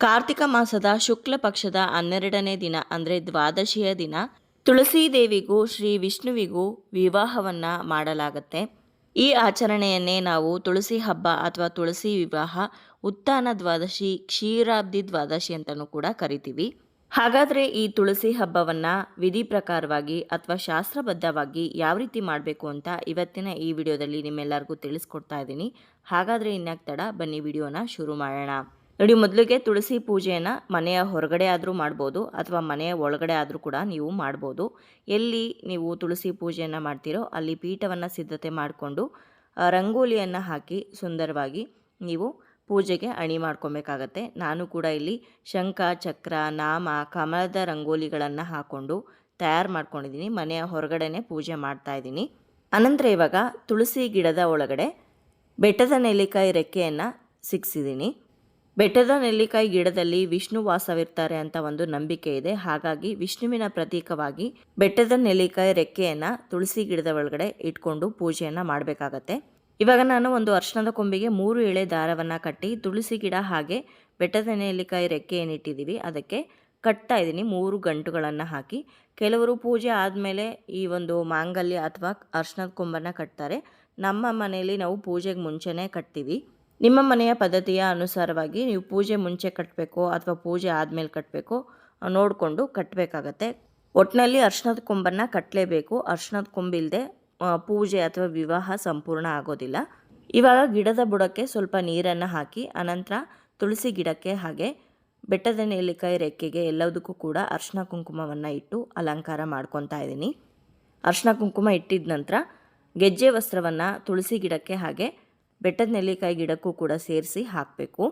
ಕಾರ್ತಿಕ ಮಾಸದ ಶುಕ್ಲ ಪಕ್ಷದ ಹನ್ನೆರಡನೇ ದಿನ, ಅಂದರೆ ದ್ವಾದಶಿಯ ದಿನ ತುಳಸಿ ದೇವಿಗೂ ಶ್ರೀ ವಿಷ್ಣುವಿಗೂ ವಿವಾಹವನ್ನು ಮಾಡಲಾಗತ್ತೆ. ಈ ಆಚರಣೆಯನ್ನೇ ನಾವು ತುಳಸಿ ಹಬ್ಬ ಅಥವಾ ತುಳಸಿ ವಿವಾಹ ಉತ್ಥಾನ ದ್ವಾದಶಿ ಕ್ಷೀರಾಬ್ದಿ ದ್ವಾದಶಿ ಅಂತಲೂ ಕೂಡ ಕರಿತೀವಿ. ಹಾಗಾದರೆ ಈ ತುಳಸಿ ಹಬ್ಬವನ್ನು ವಿಧಿ ಪ್ರಕಾರವಾಗಿ ಅಥವಾ ಶಾಸ್ತ್ರಬದ್ಧವಾಗಿ ಯಾವ ರೀತಿ ಮಾಡಬೇಕು ಅಂತ ಇವತ್ತಿನ ಈ ವಿಡಿಯೋದಲ್ಲಿ ನಿಮ್ಮೆಲ್ಲರಿಗೂ ತಿಳಿಸ್ಕೊಡ್ತಾ ಇದ್ದೀನಿ. ಹಾಗಾದರೆ ಇನ್ಯಾಕ್ ತಡ, ಬನ್ನಿ ವಿಡಿಯೋನ ಶುರು ಮಾಡೋಣ. ನೋಡಿ, ಮೊದಲಿಗೆ ತುಳಸಿ ಪೂಜೆಯನ್ನು ಮನೆಯ ಹೊರಗಡೆ ಆದರೂ ಮಾಡ್ಬೋದು, ಅಥವಾ ಮನೆಯ ಒಳಗಡೆ ಆದರೂ ಕೂಡ ನೀವು ಮಾಡ್ಬೋದು. ಎಲ್ಲಿ ನೀವು ತುಳಸಿ ಪೂಜೆಯನ್ನು ಮಾಡ್ತೀರೋ ಅಲ್ಲಿ ಪೀಠವನ್ನು ಸಿದ್ಧತೆ ಮಾಡಿಕೊಂಡು ರಂಗೋಲಿಯನ್ನು ಹಾಕಿ ಸುಂದರವಾಗಿ ನೀವು ಪೂಜೆಗೆ ಅಣಿ ಮಾಡ್ಕೊಬೇಕಾಗತ್ತೆ. ನಾನು ಕೂಡ ಇಲ್ಲಿ ಶಂಖ, ಚಕ್ರ, ನಾಮ, ಕಮಲದ ರಂಗೋಲಿಗಳನ್ನು ಹಾಕ್ಕೊಂಡು ತಯಾರು ಮಾಡ್ಕೊಂಡಿದ್ದೀನಿ. ಮನೆಯ ಹೊರಗಡೆನೇ ಪೂಜೆ ಮಾಡ್ತಾ ಇದ್ದೀನಿ. ಅನಂತರ ಇವಾಗ ತುಳಸಿ ಗಿಡದ ಒಳಗಡೆ ಬೆಟ್ಟದ ನೆಲ್ಲಿಕಾಯಿ ರೆಕ್ಕೆಯನ್ನು ಸಿಕ್ಸಿದ್ದೀನಿ ಬೆಟ್ಟದ ನೆಲ್ಲಿಕಾಯಿ ಗಿಡದಲ್ಲಿ ವಿಷ್ಣು ವಾಸವಿರ್ತಾರೆ ಅಂತ ಒಂದು ನಂಬಿಕೆ ಇದೆ. ಹಾಗಾಗಿ ವಿಷ್ಣುವಿನ ಪ್ರತೀಕವಾಗಿ ಬೆಟ್ಟದ ನೆಲ್ಲಿಕಾಯಿ ರೆಕ್ಕೆಯನ್ನು ತುಳಸಿ ಗಿಡದ ಒಳಗಡೆ ಇಟ್ಕೊಂಡು ಪೂಜೆಯನ್ನು ಮಾಡಬೇಕಾಗತ್ತೆ. ಇವಾಗ ನಾನು ಒಂದು ಅರ್ಶನದ ಕೊಂಬಿಗೆ ಮೂರು ಎಳೆ ದಾರವನ್ನು ಕಟ್ಟಿ ತುಳಸಿ ಗಿಡ ಹಾಗೆ ಬೆಟ್ಟದ ನೆಲ್ಲಿಕಾಯಿ ರೆಕ್ಕೆ ಏನಿಟ್ಟಿದ್ದೀವಿ ಅದಕ್ಕೆ ಕಟ್ತಾ ಇದ್ದೀನಿ ಮೂರು ಗಂಟುಗಳನ್ನು ಹಾಕಿ. ಕೆಲವರು ಪೂಜೆ ಆದಮೇಲೆ ಈ ಒಂದು ಮಾಂಗಲ್ಯ ಅಥವಾ ಅರ್ಶನದ ಕೊಂಬನ್ನು ಕಟ್ತಾರೆ. ನಮ್ಮ ಮನೆಯಲ್ಲಿ ನಾವು ಪೂಜೆಗೆ ಮುಂಚೆನೇ ಕಟ್ತೀವಿ. ನಿಮ್ಮ ಮನೆಯ ಪದ್ಧತಿಯ ಅನುಸಾರವಾಗಿ ನೀವು ಪೂಜೆ ಮುಂಚೆ ಕಟ್ಟಬೇಕು ಅಥವಾ ಪೂಜೆ ಆದಮೇಲೆ ಕಟ್ಟಬೇಕು ನೋಡಿಕೊಂಡು ಕಟ್ಟಬೇಕಾಗತ್ತೆ ಒಟ್ಟಿನಲ್ಲಿ ಅರ್ಶನದ ಕೊಂಬನ್ನು ಕಟ್ಟಲೇಬೇಕು ಅರ್ಶನದ ಕೊಂಬಿಲ್ಲದೆ ಪೂಜೆ ಅಥವಾ ವಿವಾಹ ಸಂಪೂರ್ಣ ಆಗೋದಿಲ್ಲ. ಇವಾಗ ಗಿಡದ ಬುಡಕ್ಕೆ ಸ್ವಲ್ಪ ನೀರನ್ನು ಹಾಕಿ, ಅನಂತರ ತುಳಸಿ ಗಿಡಕ್ಕೆ ಹಾಗೆ ಬೆಟ್ಟದ ನೆಲ್ಲಿಕಾಯಿ ರೆಕ್ಕೆಗೆ ಎಲ್ಲದಕ್ಕೂ ಕೂಡ ಅರ್ಶಿನ ಕುಂಕುಮವನ್ನು ಇಟ್ಟು ಅಲಂಕಾರ ಮಾಡ್ಕೊತಾ ಇದ್ದೀನಿ. ಅರ್ಶಿನ ಕುಂಕುಮ ಇಟ್ಟಿದ ನಂತರ ಗೆಜ್ಜೆ ವಸ್ತ್ರವನ್ನು ತುಳಸಿ ಗಿಡಕ್ಕೆ ಹಾಗೆ ಬೆಟ್ಟದ ನೆಲ್ಲಿಕಾಯಿ ಗಿಡಕ್ಕೂ ಕೂಡ ಸೇರಿಸಿ ಹಾಕಬೇಕು.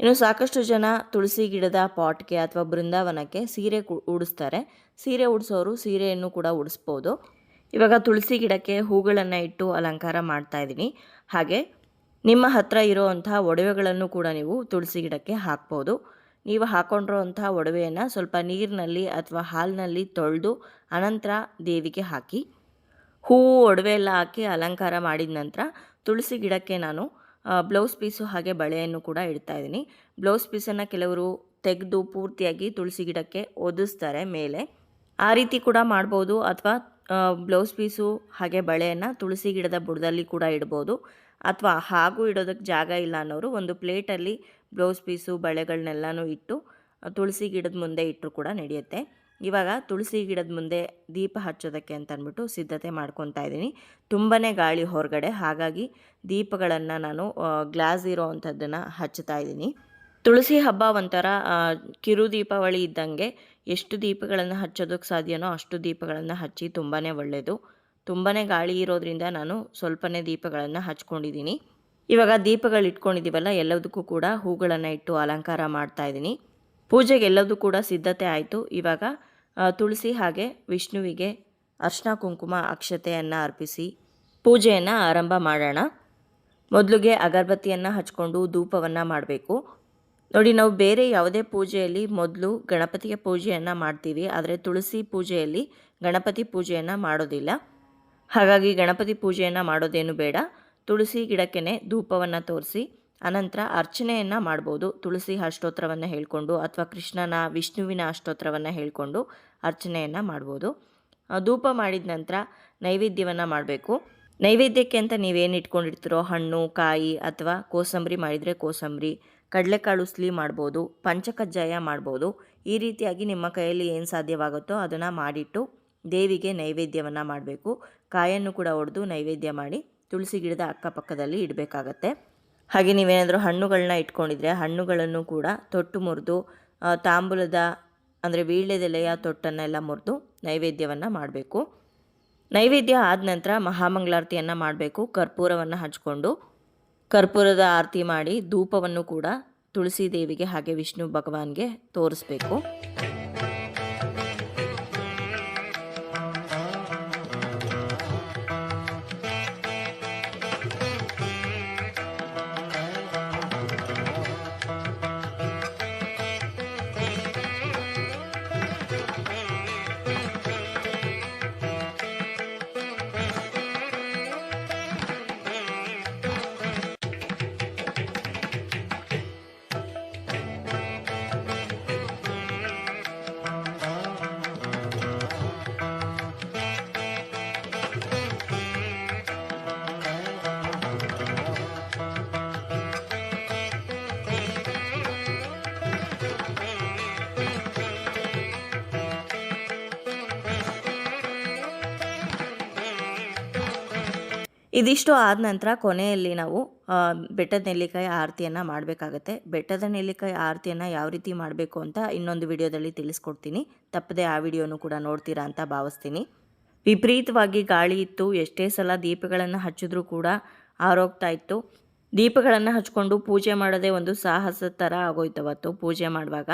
ಇನ್ನು ಸಾಕಷ್ಟು ಜನ ತುಳಸಿ ಗಿಡದ ಪಾಟ್ಗೆ ಅಥವಾ ಬೃಂದಾವನಕ್ಕೆ ಸೀರೆ ಉಡಿಸ್ತಾರೆ. ಸೀರೆ ಉಡಿಸೋರು ಸೀರೆಯನ್ನು ಕೂಡ ಉಡಿಸ್ಬೋದು. ಇವಾಗ ತುಳಸಿ ಗಿಡಕ್ಕೆ ಹೂಗಳನ್ನು ಇಟ್ಟು ಅಲಂಕಾರ ಮಾಡ್ತಾ ಇದ್ದೀನಿ. ಹಾಗೆ ನಿಮ್ಮ ಹತ್ರ ಇರೋವಂಥ ಒಡವೆಗಳನ್ನು ಕೂಡ ನೀವು ತುಳಸಿ ಗಿಡಕ್ಕೆ ಹಾಕ್ಬೋದು. ನೀವು ಹಾಕೊಂಡಿರೋವಂತಹ ಒಡವೆಯನ್ನು ಸ್ವಲ್ಪ ನೀರಿನಲ್ಲಿ ಅಥವಾ ಹಾಲಿನಲ್ಲಿ ತೊಳೆದು ಅನಂತರ ದೇವಿಗೆ ಹಾಕಿ ಹೂವು ಒಡವೆ ಎಲ್ಲ ಹಾಕಿ ಅಲಂಕಾರ ಮಾಡಿದ ನಂತರ ತುಳಸಿ ಗಿಡಕ್ಕೆ ನಾನು ಬ್ಲೌಸ್ ಪೀಸು ಹಾಗೆ ಬಳೆಯನ್ನು ಕೂಡ ಇಡ್ತಾ ಇದ್ದೀನಿ. ಬ್ಲೌಸ್ ಪೀಸನ್ನು ಕೆಲವರು ತೆಗೆದು ಪೂರ್ತಿಯಾಗಿ ತುಳಸಿ ಗಿಡಕ್ಕೆ ಒದಿಸ್ತಾರೆ ಮೇಲೆ. ಆ ರೀತಿ ಕೂಡ ಮಾಡ್ಬೋದು ಅಥವಾ ಬ್ಲೌಸ್ ಪೀಸು ಹಾಗೆ ಬಳೆಯನ್ನು ತುಳಸಿ ಗಿಡದ ಬುಡದಲ್ಲಿ ಕೂಡ ಇಡ್ಬೋದು. ಅಥವಾ ಹಾಗೂ ಇಡೋದಕ್ಕೆ ಜಾಗ ಇಲ್ಲ ಅನ್ನೋರು ಒಂದು ಪ್ಲೇಟಲ್ಲಿ ಬ್ಲೌಸ್ ಪೀಸು ಬಳೆಗಳನ್ನೆಲ್ಲನೂ ಇಟ್ಟು ತುಳಸಿ ಗಿಡದ ಮುಂದೆ ಇಟ್ಟರು ಕೂಡ ನಡೆಯುತ್ತೆ. ಇವಾಗ ತುಳಸಿ ಗಿಡದ ಮುಂದೆ ದೀಪ ಹಚ್ಚೋದಕ್ಕೆ ಅಂತ ಅಂದ್ಬಿಟ್ಟು ಸಿದ್ಧತೆ ಮಾಡ್ಕೊತಾ ಇದ್ದೀನಿ. ತುಂಬಾ ಗಾಳಿ ಹೊರಗಡೆ. ಹಾಗಾಗಿ ದೀಪಗಳನ್ನು ನಾನು ಗ್ಲಾಸ್ ಇರೋ ಅಂಥದ್ದನ್ನು ಹಚ್ಚುತ್ತಾ ಇದ್ದೀನಿ. ತುಳಸಿ ಹಬ್ಬ ಒಂಥರ ಕಿರು ದೀಪಾವಳಿ ಇದ್ದಂಗೆ ಎಷ್ಟು ದೀಪಗಳನ್ನು ಹಚ್ಚೋದಕ್ಕೆ ಸಾಧ್ಯನೋ ಅಷ್ಟು ದೀಪಗಳನ್ನು ಹಚ್ಚಿ ತುಂಬಾ ಒಳ್ಳೆಯದು ತುಂಬಾ ಗಾಳಿ ಇರೋದ್ರಿಂದ ನಾನು ಸ್ವಲ್ಪನೇ ದೀಪಗಳನ್ನು ಹಚ್ಕೊಂಡಿದ್ದೀನಿ. ಇವಾಗ ದೀಪಗಳು ಇಟ್ಕೊಂಡಿದ್ದೀವಲ್ಲ ಎಲ್ಲದಕ್ಕೂ ಕೂಡ ಹೂಗಳನ್ನು ಇಟ್ಟು ಅಲಂಕಾರ ಮಾಡ್ತಾ ಇದ್ದೀನಿ. ಪೂಜೆಗೆ ಎಲ್ಲದೂ ಕೂಡ ಸಿದ್ಧತೆ ಆಯಿತು. ಇವಾಗ ತುಳಸಿ ಹಾಗೆ ವಿಷ್ಣುವಿಗೆ ಅರ್ಶನ ಕುಂಕುಮ ಅಕ್ಷತೆಯನ್ನು ಅರ್ಪಿಸಿ ಪೂಜೆಯನ್ನು ಆರಂಭ ಮಾಡೋಣ. ಮೊದಲಿಗೆ ಅಗರಬತ್ತಿಯನ್ನು ಹಚ್ಕೊಂಡು ಧೂಪವನ್ನು ಮಾಡಬೇಕು. ನೋಡಿ, ನಾವು ಬೇರೆ ಯಾವುದೇ ಪೂಜೆಯಲ್ಲಿ ಮೊದಲು ಗಣಪತಿಯ ಪೂಜೆಯನ್ನು ಮಾಡ್ತೀವಿ, ಆದರೆ ತುಳಸಿ ಪೂಜೆಯಲ್ಲಿ ಗಣಪತಿ ಪೂಜೆಯನ್ನು ಮಾಡೋದಿಲ್ಲ. ಹಾಗಾಗಿ ಗಣಪತಿ ಪೂಜೆಯನ್ನು ಮಾಡೋದೇನು ಬೇಡ. ತುಳಸಿ ಗಿಡಕ್ಕೆ ಧೂಪವನ್ನು ತೋರಿಸಿ ಅನಂತರ ಅರ್ಚನೆಯನ್ನು ಮಾಡ್ಬೋದು. ತುಳಸಿ ಅಷ್ಟೋತ್ರವನ್ನು ಹೇಳಿಕೊಂಡು ಅಥವಾ ಕೃಷ್ಣನ ವಿಷ್ಣುವಿನ ಅಷ್ಟೋತ್ರವನ್ನು ಹೇಳಿಕೊಂಡು ಅರ್ಚನೆಯನ್ನು ಮಾಡ್ಬೋದು. ಧೂಪ ಮಾಡಿದ ನಂತರ ನೈವೇದ್ಯವನ್ನು ಮಾಡಬೇಕು. ನೈವೇದ್ಯಕ್ಕೆ ಅಂತ ನೀವೇನು ಇಟ್ಕೊಂಡಿರ್ತೀರೋ, ಹಣ್ಣು, ಕಾಯಿ ಅಥವಾ ಕೋಸಂಬರಿ ಮಾಡಿದರೆ ಕೋಸಂಬರಿ, ಕಡಲೆಕಾಳು ಉಸ್ಲಿ ಮಾಡ್ಬೋದು, ಪಂಚಕಜ್ಜಾಯ ಮಾಡ್ಬೋದು. ಈ ರೀತಿಯಾಗಿ ನಿಮ್ಮ ಕೈಯಲ್ಲಿ ಏನು ಸಾಧ್ಯವಾಗುತ್ತೋ ಅದನ್ನು ಮಾಡಿಟ್ಟು ದೇವಿಗೆ ನೈವೇದ್ಯವನ್ನು ಮಾಡಬೇಕು. ಕಾಯನ್ನು ಕೂಡ ಒಡೆದು ನೈವೇದ್ಯ ಮಾಡಿ ತುಳಸಿ ಗಿಡದ ಅಕ್ಕಪಕ್ಕದಲ್ಲಿ ಇಡಬೇಕಾಗತ್ತೆ. ಹಾಗೆ ನೀವೇನಾದರೂ ಹಣ್ಣುಗಳನ್ನ ಇಟ್ಕೊಂಡಿದ್ರೆ ಹಣ್ಣುಗಳನ್ನು ಕೂಡ ತೊಟ್ಟು ಮುರಿದು ತಾಂಬೂಲದ ಅಂದರೆ ವೀಳ್ಯದೆಲೆಯ ತೊಟ್ಟನ್ನೆಲ್ಲ ಮುರಿದು ನೈವೇದ್ಯವನ್ನು ಮಾಡಬೇಕು. ನೈವೇದ್ಯ ಆದ ನಂತರ ಮಹಾಮಂಗಳಾರತಿಯನ್ನು ಮಾಡಬೇಕು. ಕರ್ಪೂರವನ್ನು ಹಚ್ಕೊಂಡು ಕರ್ಪೂರದ ಆರತಿ ಮಾಡಿ ಧೂಪವನ್ನು ಕೂಡ ತುಳಸಿ ದೇವಿಗೆ ಹಾಗೆ ವಿಷ್ಣು ಭಗವಾನ್ಗೆ ತೋರಿಸ್ಬೇಕು. ಇದಿಷ್ಟು ಆದ ನಂತರ ಕೊನೆಯಲ್ಲಿ ನಾವು ಬೆಟ್ಟದ ನೆಲ್ಲಿಕಾಯಿ ಆರತಿಯನ್ನು ಮಾಡಬೇಕಾಗತ್ತೆ. ಬೆಟ್ಟದ ನೆಲ್ಲಿಕಾಯಿ ಆರತಿಯನ್ನು ಯಾವ ರೀತಿ ಮಾಡಬೇಕು ಅಂತ ಇನ್ನೊಂದು ವಿಡಿಯೋದಲ್ಲಿ ತಿಳಿಸ್ಕೊಡ್ತೀನಿ. ತಪ್ಪದೆ ಆ ವಿಡಿಯೋನು ಕೂಡ ನೋಡ್ತೀರಾ ಅಂತ ಭಾವಿಸ್ತೀನಿ. ವಿಪರೀತವಾಗಿ ಗಾಳಿ ಇತ್ತು, ಎಷ್ಟೇ ಸಲ ದೀಪಗಳನ್ನು ಹಚ್ಚಿದ್ರೂ ಕೂಡ ಆರೋಗ್ತಾ ಇತ್ತು. ದೀಪಗಳನ್ನು ಹಚ್ಕೊಂಡು ಪೂಜೆ ಮಾಡೋದೇ ಒಂದು ಸಾಹಸ ಥರ ಆಗೋಯ್ತು ಅವತ್ತು ಪೂಜೆ ಮಾಡುವಾಗ.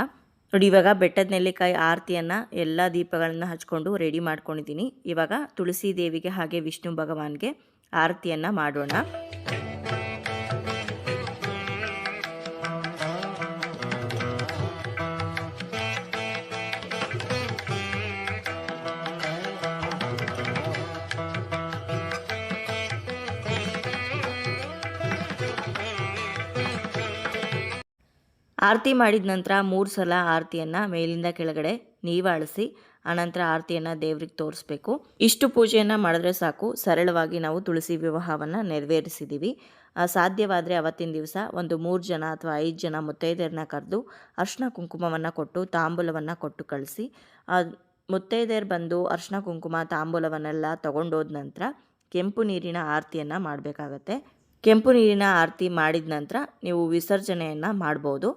ನೋಡಿ, ಇವಾಗ ಬೆಟ್ಟದ ನೆಲ್ಲಿಕಾಯಿ ಆರತಿಯನ್ನು ಎಲ್ಲ ದೀಪಗಳನ್ನು ಹಚ್ಕೊಂಡು ರೆಡಿ ಮಾಡ್ಕೊಂಡಿದ್ದೀನಿ. ಇವಾಗ ತುಳಸಿ ದೇವಿಗೆ ಹಾಗೆ ವಿಷ್ಣು ಭಗವಾನ್ಗೆ ಆರತಿಯನ್ನು ಮಾಡೋಣ. ಆರತಿ ಮಾಡಿದ ನಂತರ ಮೂರು ಸಲ ಆರತಿಯನ್ನು ಮೇಲಿಂದ ಕೆಳಗಡೆ ನೀವಾಳಿಸಿ. ಆನಂತರ ಆರತಿಯನ್ನು ದೇವ್ರಿಗೆ ತೋರಿಸ್ಬೇಕು. ಇಷ್ಟು ಪೂಜೆಯನ್ನು ಮಾಡಿದ್ರೆ ಸಾಕು. ಸರಳವಾಗಿ ನಾವು ತುಳಸಿ ವಿವಾಹವನ್ನು ನೆರವೇರಿಸಿದ್ದೀವಿ ಸಾಧ್ಯವಾದರೆ ಅವತ್ತಿನ ದಿವಸ ಒಂದು ಮೂರು ಜನ ಅಥವಾ ಐದು ಜನ ಮುತ್ತೈದೆಯರನ್ನ ಕರೆದು ಅರ್ಶಿನ ಕುಂಕುಮವನ್ನು ಕೊಟ್ಟು ತಾಂಬೂಲವನ್ನು ಕೊಟ್ಟು ಕಳಿಸಿ ಮುತ್ತೈದೆಯರು ಬಂದು ಅರ್ಶಿನ ಕುಂಕುಮ, ತಾಂಬೂಲವನ್ನೆಲ್ಲ ತಗೊಂಡೋದ ನಂತರ ಕೆಂಪು ನೀರಿನ ಆರತಿಯನ್ನು ಮಾಡಬೇಕಾಗತ್ತೆ. ಕೆಂಪು ನೀರಿನ ಆರತಿ ಮಾಡಿದ ನಂತರ ನೀವು ವಿಸರ್ಜನೆಯನ್ನು ಮಾಡ್ಬೋದು.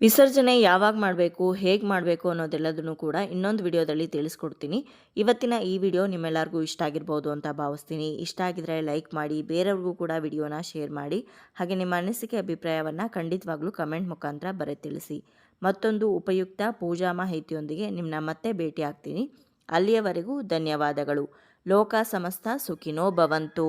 ವಿಸರ್ಜನೆ ಯಾವಾಗ ಮಾಡಬೇಕು, ಹೇಗೆ ಮಾಡಬೇಕು ಅನ್ನೋದೆಲ್ಲದನ್ನು ಕೂಡ ಇನ್ನೊಂದು ವಿಡಿಯೋದಲ್ಲಿ ತಿಳಿಸ್ಕೊಡ್ತೀನಿ. ಇವತ್ತಿನ ಈ ವಿಡಿಯೋ ನಿಮ್ಮೆಲ್ಲರಿಗೂ ಇಷ್ಟ ಆಗಿರ್ಬೋದು ಅಂತ ಭಾವಿಸ್ತೀನಿ. ಇಷ್ಟ ಆಗಿದ್ರೆ ಲೈಕ್ ಮಾಡಿ, ಬೇರೆಯವ್ರಿಗೂ ಕೂಡ ವಿಡಿಯೋನ ಶೇರ್ ಮಾಡಿ. ಹಾಗೆ ನಿಮ್ಮ ಅನಿಸಿಕೆ, ಅಭಿಪ್ರಾಯವನ್ನು ಖಂಡಿತವಾಗ್ಲೂ ಕಮೆಂಟ್ ಮುಖಾಂತರ ಬರೆ ತಿಳಿಸಿ. ಮತ್ತೊಂದು ಉಪಯುಕ್ತ ಪೂಜಾ ಮಾಹಿತಿಯೊಂದಿಗೆ ನಿಮ್ಮನ್ನ ಮತ್ತೆ ಭೇಟಿ ಆಗ್ತೀನಿ ಅಲ್ಲಿಯವರೆಗೂ ಧನ್ಯವಾದಗಳು. ಲೋಕ ಸಮಸ್ತ ಸುಖಿನೋ ಭವಂತು.